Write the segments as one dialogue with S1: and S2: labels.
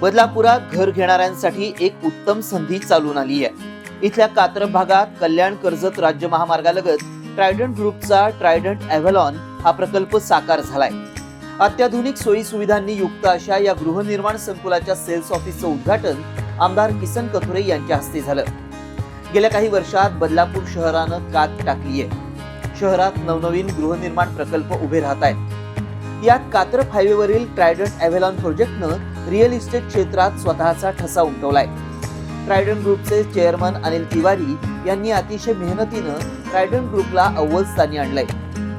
S1: बदलापुरात घर घेणाऱ्यांसाठी एक उत्तम संधी चालून आली आहे इथल्या कात्र भागात कल्याण कर्जत राज्य महामार्गालगत ट्रायडंट ग्रुपचा ट्रायडंट एव्हलॉन हा प्रकल्प साकार झालाय. अत्याधुनिक सोयी सुविधांनी युक्त अशा या गृहनिर्माण संकुलाच्या सेल्स ऑफिसचं उद्घाटन आमदार किसन कथुरे यांच्या हस्ते झालं. गेल्या काही वर्षात बदलापूर शहरानं कात टाकली आहे शहरात नवनवीन गृहनिर्माण प्रकल्प उभे राहत आहेत यात कात्रप हायवेवरील ट्रायडंट एव्हलॉन प्रोजेक्टनं रिअल इस्टेट क्षेत्रात स्वतःचा ठसा उमटवलाय. ट्रायडन ग्रुपचे चेअरमन अनिल तिवारी यांनी अतिशय मेहनतीनं ट्रायडन ग्रुपला अव्वल स्थानी आणलंय.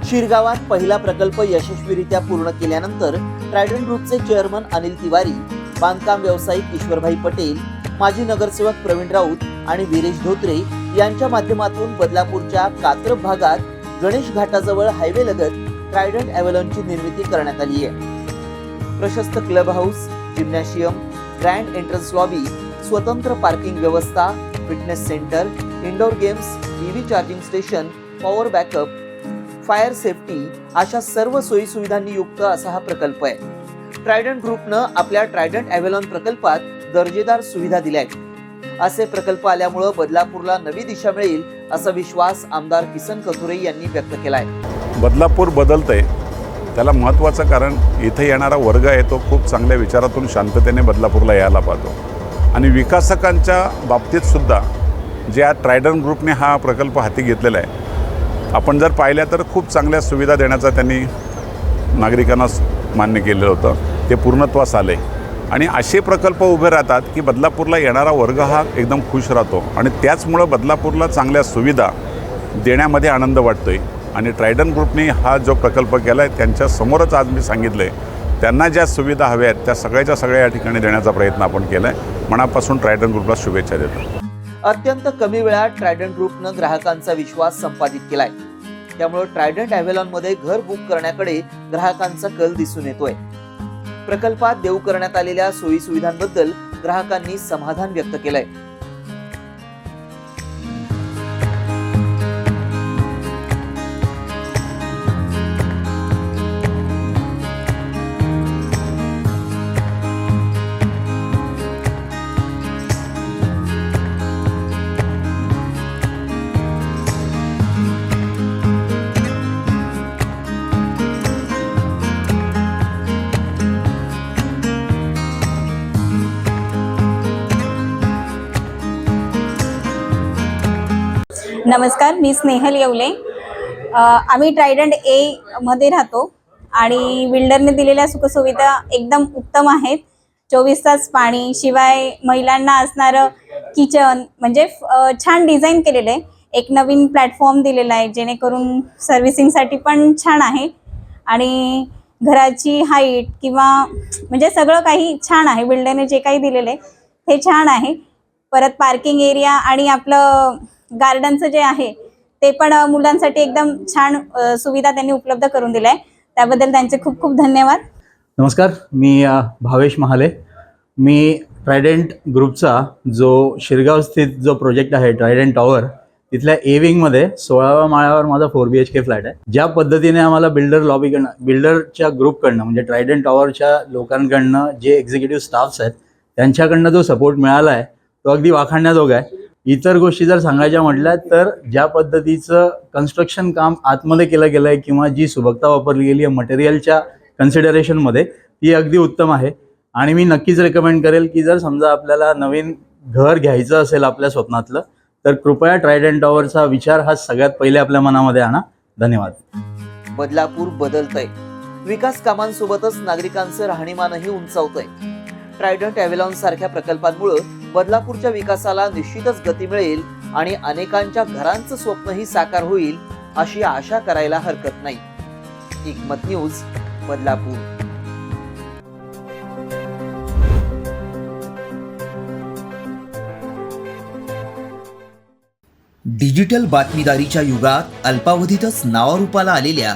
S1: शिरगावात पहिला प्रकल्प यशस्वीरित्या पूर्ण केल्यानंतर ट्रायडन ग्रुपचे चेअरमन अनिल तिवारी बांधकाम व्यावसायिक ईश्वरभाई पटेल माजी नगरसेवक प्रवीण राऊत आणि वीरेश धोत्रे यांच्या माध्यमातून बदलापूरच्या कात्रप भागात गणेश घाटाजवळ हायवे लगत ट्रायडंट एव्हलॉनची निर्मिती करण्यात आली आहे. प्रशस्त club house gymnasium grand entrance lobby स्वतंत्र पार्किंग व्यवस्था fitness centre indoor games EV charging station power backup fire safety अशा सर्व सोयीसुविधांनी युक्त असा हा प्रकल्प आहे. ट्रायडंट ग्रुपनं आपल्या ट्रायडंट एव्हेलॉन प्रकल्पात दर्जेदार सुविधा दिल्या आहेत. असे प्रकल्प आल्यामुळं बदलापूरला नवी दिशा मिळेल असा विश्वास आमदार किसन कथुरे यांनी व्यक्त केला आहे
S2: बदलापूर बदलतंय. त्याला महत्त्वाचं कारण इथे येणारा वर्ग आहे तो खूप चांगल्या विचारातून शांततेने बदलापूरला यायला पाहतो. आणि विकासकांच्या बाबतीतसुद्धा ज्या ट्रायडन ग्रुपने हा प्रकल्प हाती घेतलेला आहे आपण जर पाहिल्या तर खूप चांगल्या सुविधा देण्याचा त्यांनी नागरिकांना मान्य केलेलं होतं. ते पूर्णत्वास आले. आणि असे प्रकल्प उभे राहतात की बदलापूरला येणारा वर्ग हा एकदम खुश राहतो. आणि त्याचमुळं बदलापूरला चांगल्या सुविधा देण्यामध्ये आनंद वाटतो आहे आणि ट्रायडन ग्रुपने हा जो प्रकल्प केला आहे त्यांच्यासमोरच आज मी सांगितलं आहे त्यांना ज्या सुविधा हव्या आहेत त्या सगळ्याच्या सगळ्या या ठिकाणी देण्याचा प्रयत्न आपण केला आहे मनापासून ट्रायडन ग्रुपला शुभेच्छा देतो.
S1: अत्यंत कमी वेळात ट्रायडंट ग्रुपनं ग्राहकांचा विश्वास संपादित केलाय. त्यामुळे ट्रायडंट ॲव्हेलॉनमध्ये घर बुक करण्याकडे ग्राहकांचा कल दिसून येतोय. प्रकल्पात देऊ करण्यात आलेल्या सोयी सुविधांबद्दल ग्राहकांनी समाधान व्यक्त केलंय.
S3: नमस्कार मी स्नेहल येवले. आम्ही ट्रायडंट ए मध्ये राहतो आणि बिल्डरने दिलेल्या सुखसुविधा एकदम उत्तम आहेत. चोवीस तास पाणी शिवाय महिलांना असणारं किचन म्हणजे छान डिझाईन केलेलं आहे. एक नवीन प्लॅटफॉर्म दिलेला आहे जेणेकरून सर्व्हिसिंगसाठी पण छान आहे. आणि घराची हाईट किंवा म्हणजे सगळं काही छान आहे. बिल्डरने जे काही दिलेलं आहे ते छान आहे. परत पार्किंग एरिया आणि आपलं गार्डनचं जे आहे ते पण मुलांसाठी एकदम छान सुविधा त्यांनी उपलब्ध करून दिल्या. आहे त्याबद्दल त्यांचे खूप खूप धन्यवाद.
S4: नमस्कार मी भावेश महाले. मी ट्रायडेंट ग्रुपचा जो शिरगाव स्थित जो प्रोजेक्ट आहे ट्रायडेंट टॉवर तिथल्या ए विंगमध्ये सोळाव्या माळ्यावर माझा four B H K flat आहे. ज्या पद्धतीने आम्हाला बिल्डर लॉबीकडनं बिल्डरच्या ग्रुपकडनं म्हणजे ट्रायडंट टॉवरच्या लोकांकडनं जे एक्झिक्युटिव्ह स्टाफ्स आहेत त्यांच्याकडनं जो सपोर्ट मिळाला आहे तो अगदी वाखाणण्याजोगा आहे. इतर गोष्टी जर सांगायच्या म्हटल्या तर ज्या पद्धतीचं कन्स्ट्रक्शन काम आतमध्ये केलं गेलं आहे किंवा जी सुबकता वापरली गेली आहे मटेरियलच्या कन्सिडरेशनमध्ये ती अगदी उत्तम आहे. आणि मी नक्कीच रेकमेंड करेल की जर समजा आपल्याला नवीन घर घ्यायचं असेल आपल्या स्वप्नातलं तर कृपया ट्रायडंट टॉवरचा विचार हा सगळ्यात पहिले आपल्या मनामध्ये आणा. धन्यवाद.
S1: बदलापूर बदलतंय. विकास कामांसोबतच नागरिकांचं राहणीमानही उंचावतंय. ट्रायडंट एव्हेलॉन सारख्या प्रकल्पांमुळे बदलापूरच्या विकासाला निश्चितच गती मिळेल आणि अनेकांच्या घरांचं स्वप्नही साकार होईल अशी आशा करायला हरकत नाही. एकमत न्यूज बदलापूर. डिजिटल बातमीदारीच्या युगात अल्पावधीतच नावारूपाला आलेल्या